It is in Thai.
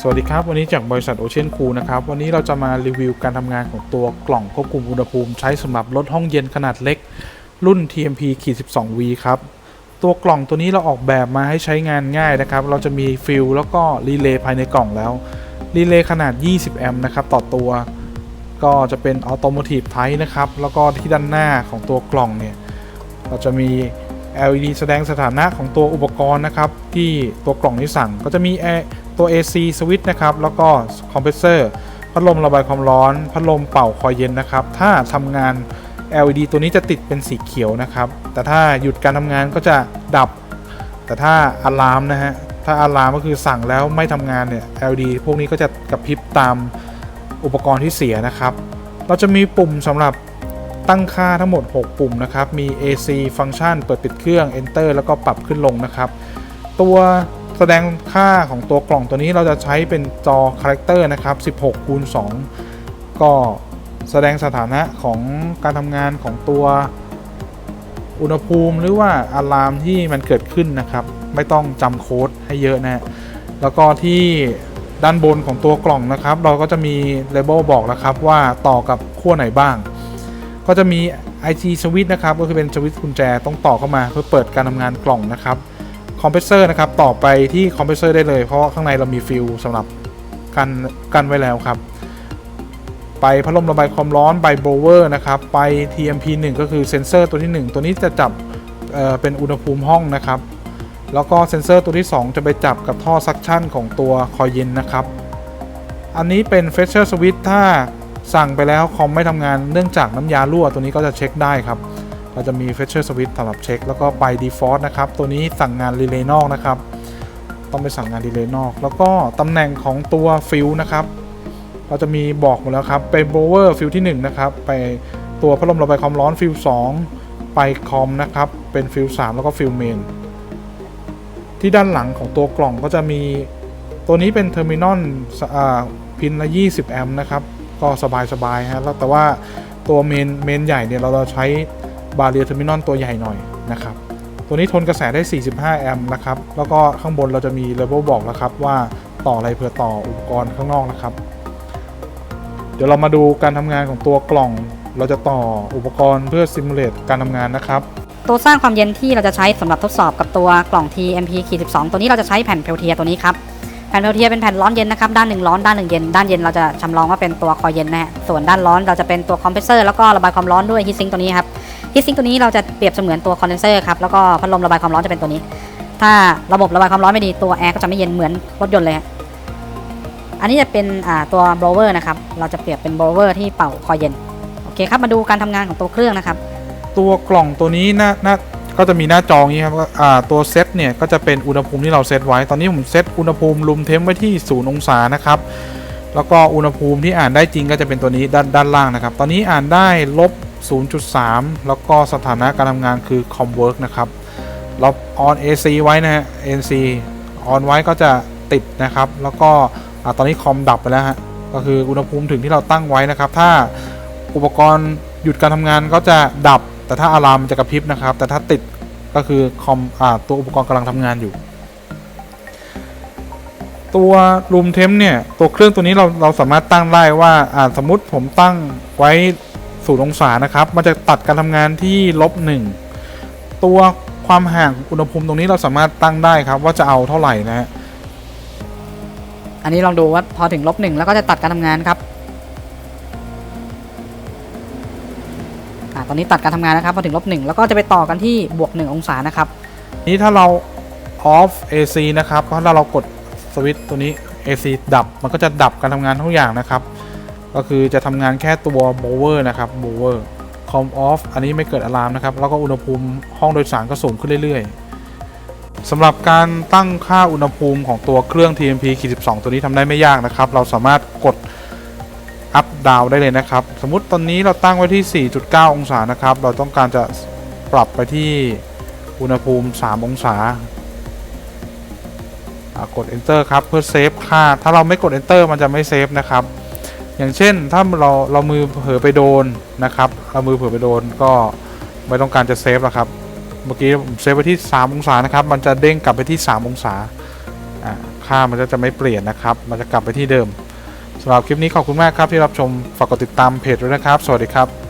สวัสดีครับ วันนี้จากบริษัทโอเชียนคูนะครับ วันนี้เราจะมารีวิวการทำงานของตัวกล่องควบคุมอุณหภูมิ ใช้สำหรับรถห้องเย็นขนาดเล็ก รุ่น TMP 12V ครับ ตัวกล่องตัวนี้เราออกแบบมาให้ใช้งานง่ายนะครับ เราจะมีฟิลแล้วก็รีเลย์ภายในกล่องแล้ว รีเลย์ขนาด 20 แอมป์นะครับ ต่อตัว ก็จะเป็น Automotive Type นะครับ แล้วก็ที่ด้านหน้าของตัวกล่องเนี่ย เราจะมี LED แสดงสถานะของตัวอุปกรณ์นะครับ ที่ตัวกล่องนี้สั่งก็จะมี ตัว AC สวิตช์นะครับ แล้วก็คอมเพรสเซอร์พัดลมระบายความร้อน พัดลมเป่าคอยเย็นนะครับ ถ้าทำงาน LED ตัวนี้จะติดเป็นสีเขียวนะครับ แต่ถ้าหยุดการทำงานก็จะดับ แต่ถ้าอะลามนะฮะ ถ้าอะลามก็คือสั่งแล้วไม่ทำงานเนี่ย LED พวกนี้ก็จะกระพริบตามอุปกรณ์ที่เสียนะครับ เราจะมีปุ่มสำหรับตั้งค่าทั้งหมด 6 ปุ่มนะครับ มี AC ฟังก์ชัน เปิดปิดเครื่อง Enter แล้วก็ปรับขึ้นลงนะครับ ตัว แสดงค่าของตัวกล่องตัวนี้เราจะใช้เป็นจอคาแรคเตอร์นะครับ16คูณ2ก็แสดงสถานะของการทำงานของตัวอุณหภูมิหรือว่าอะลามที่มันเกิดขึ้นนะครับ ไม่ต้องจำโค้ดให้เยอะนะแล้วก็ที่ด้านบนของตัวกล่องนะครับ เราก็จะมีเลเบลบอกแล้วครับว่าต่อกับขั้วไหนบ้าง ก็จะมี IG switch นะครับก็คือเป็นสวิตช์กุญแจต้องต่อเข้ามาเพื่อเปิดการทำงานกล่องนะครับ อมเพรสเซอร์นะครับต่อไปที่คอมเพรสเซอร์ได้เลย เพราะว่าข้างในเรามีฟิลสำหรับกันกันไว้แล้วครับ ไปพัดลมระบายความร้อนไปโบเวอร์นะครับไป TMP 1 ก็คือเซนเซอร์ตัวที่ 1 ตัวนี้จะจับเเป็นอุณหภูมิห้องนะครับ แล้วก็เซนเซอร์ตัวที่ 2 จะไปจับกับท่อซักชั่นของตัวคอยเย็นนะครับ อันนี้เป็นเฟชเชอร์สวิตถ้าสั่งไปแล้วคอมไม่ทำงานเนื่องจากน้ำยารั่วตัวนี้ก็จะเช็คได้ครับ เราจะมีเฟชเชอร์สวิตสำหรับเช็ค แล้วก็ไป Default นะครับ ตัวนี้สั่งงานรีเลย์นอกนะครับ ต้องไปสั่งงานรีเลย์นอก แล้วก็ตำแหน่งของตัวฟิลนะครับ เราจะมีบอกหมดแล้วครับ ไปโบเวอร์ฟิลที่1นะครับ ไปตัวพัดลมระบายความร้อนฟิล2ไปคอมนะครับ เป็นฟิล3แล้วก็ฟิลเมน ที่ด้านหลังของตัวกล่องก็จะมีตัวนี้เป็นเทอร์มินอลพินละ 20 แอมป์นะครับ ก็สบายๆฮะแล้วแต่ว่าตัวเมนเมนใหญ่เนี่ยเราจะใช้ บาเรียเทอร์มินอลตัวใหญ่หน่อยนะครับตัวนี้ทนกระแสได้ 45 แอมป์นะครับ แล้วก็ข้างบนเราจะมีเลเวลบอกแล้วครับว่าต่ออะไรเพื่อต่ออุปกรณ์ข้างนอกนะครับ เดี๋ยวเรามาดูการทำงานของตัวกล่อง เราจะต่ออุปกรณ์เพื่อซิมูเลตการทำงานนะครับ ตัวสร้างความเย็นที่เราจะใช้สำหรับทดสอบกับตัวกล่อง TMP 12 ตัวนี้เราจะใช้แผ่นเพลเทียตัวนี้ครับ แผ่นเพลเทียเป็นแผ่นร้อนเย็นนะครับ ด้านหนึ่งร้อนด้านหนึ่งเย็น ด้านเย็นเราจะชำลองว่าเป็นตัวคอยเย็นนะฮะ ส่วนด้านร้อนเราจะเป็นตัวคอมเพรสเซอร์แล้วก็ระบายความร้อนด้วยฮีทซิงตัวนี้ครับ ฮีทซิงตัวนี้เราจะเปรียบเสมือนตัวคอนเดนเซอร์ครับแล้วก็พัดลมระบายความร้อนจะเป็นตัวนี้ ถ้าระบบระบายความร้อนไม่ดีตัวแอร์ก็จะไม่เย็นเหมือนรถยนต์เลย อันนี้จะเป็นตัวโบรเวอร์นะครับเราจะเปรียบเป็นโบรเวอร์ที่เป่าคอยเย็นโอเคครับมาดูการทำงานของตัวเครื่องนะครับ ตัวกล่องตัวนี้หน้าหน้าก็จะมีหน้าจองนี้ครับตัวเซตเนี่ยก็จะเป็นอุณหภูมิที่เราเซตไว้ ตอนนี้ผมเซตอุณหภูมิรูมเทมไว้ที่0องศานะครับแล้วก็อุณหภูมิที่อ่านได้จริงก็จะเป็นตัวนี้ด้านด้านล่างนะครับ ตอนนี้อ่านได้ลบ 0.3 แล้วก็สถานะการทำงานคือ com work นะครับเรา on AC ไว้นะฮะ AC on ไว้ก็จะติดนะครับ แล้วก็อตอนนี้คอมดับไปแล้วฮะก็คืออุณหภูมิถึงที่เราตั้งไว้นะครับ ถ้าอุปกรณ์หยุดการทำงานก็จะดับ แต่ถ้าอะลามจะกระพริบนะครับ แต่ถ้าติดก็คือคอมอตัวอุปกรณ์กำลังทำงานอยู่ ตัวรูมเทมเนี่ยตัวเครื่องตัวนี้เราเราสามารถตั้งได้ว่าอ่าสมมติผมตั้งไว้ ศูนย์องศานะครับ มันจะตัดการทำงานที่ลบหนึ่งตัวความห่างอุณหภูมิตรงนี้เราสามารถตั้งได้ครับว่าจะเอาเท่าไหร่นะฮะอันนี้ลองดูว่าพอถึงลบหนึ่งแล้วก็จะตัดการทำงานครับอ่าตอนนี้ตัดการทำงานนะครับพอถึงลบหนึ่งแล้วก็จะไปต่อกันที่บวกหนึ่งองศานะครับนี้ถ้าเรา off AC นะครับเพราะถ้าเรากดสวิตช์ตัวนี้ AC ดับมันก็จะดับการทำงานทุกอย่างนะครับ ก็คือจะทำงานแค่ตัว blower นะครับ blower com off อันนี้ไม่เกิดอะลามนะครับ แล้วก็อุณหภูมิห้องโดยสารก็สูงขึ้นเรื่อยๆสำหรับการตั้งค่าอุณหภูมิของตัวเครื่อง TMP 12ตัวนี้ทำได้ไม่ยากนะครับ เราสามารถกด up down ได้เลยนะครับ สมมุติตอนนี้เราตั้งไว้ที่ 4.9 องศานะครับ เราต้องการจะปรับไปที่อุณหภูมิ 3 องศากด enter ครับเพื่อเซฟค่า ถ้าเราไม่กด enter มันจะไม่เซฟนะครับ อย่างเช่นถ้าเราเรามือเผลอไปโดนนะครับเรามือเผลอไปโดนก็ไม่ต้องการจะเซฟแล้วครับเมื่อกี้ผมเซฟไปที่ 3 องศานะครับ มันจะเด้งกลับไปที่ 3 องศาค่ามันก็จะไม่เปลี่ยนนะครับ มันจะกลับไปที่เดิมสำหรับคลิปนี้ขอบคุณมากครับที่รับชมฝากกดติดตามเพจด้วยนะครับ สวัสดีครับ